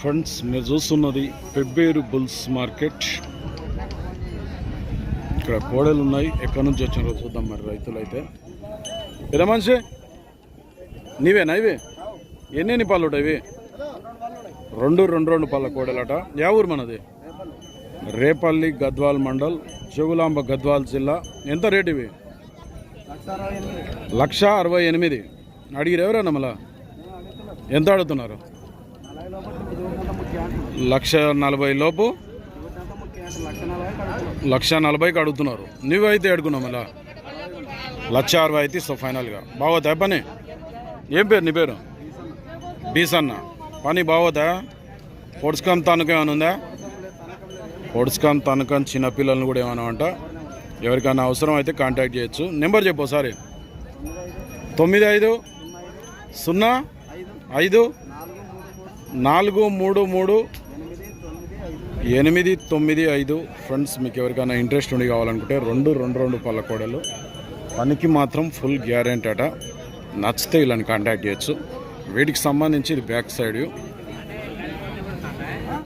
Friends మీరు చూస్తున్నది Pebbair bulls market. ఇక్కడ కోడలు ఉన్నాయి. ఎక్కడి నుంచి వచ్చినారో చూద్దాం మరి రైతులు అయితే ఎలా మనిషి నీవేనా ఇవి? ఎన్ని ఎన్ని పాలు ఇవి? రెండు రెండు రెండు పాల కోడలట. యా ఊరు మనది? రేపల్లి గద్వాల్ మండల్ చెగులాంబ గద్వాల్ జిల్లా. ఎంత రేట్ ఇవి? లక్ష అరవై ఎనిమిది. అడిగిరు ఎవరన్నా మళ్ళా? ఎంత అడుగుతున్నారు? లక్ష నలభై లోపు లక్ష నలభైకి అడుగుతున్నారు. నువ్వైతే అడుగున్నావు ఇలా లక్ష అరవై అయితే ఇస్తావు ఫైనల్గా. బాగోతా పని? ఏం పేరు నీ పేరు? బీసన్న. పని బాగోతా పొడుచుకం తనకం ఏమైనా ఉందా? పొడుచుకం తనకం చిన్నపిల్లలను కూడా ఏమైనా అంట ఎవరికైనా అవసరం అయితే కాంటాక్ట్ చేయొచ్చు. నెంబర్ చెప్పు ఒకసారి. తొమ్మిది ఐదు సున్నా ఐదు నాలుగు మూడు మూడు ఎనిమిది తొమ్మిది ఐదు ఫ్రెండ్స్ మీకు ఎవరికైనా ఇంట్రెస్ట్ ఉండి కావాలనుకుంటే రెండు రెండు రెండు పళ్ళ కోడలు పనికి మాత్రం ఫుల్ గ్యారెంటీ అట. నచ్చితే వీళ్ళని కాంటాక్ట్ చేయొచ్చు. వీటికి సంబంధించి ఇది బ్యాక్ సైడ్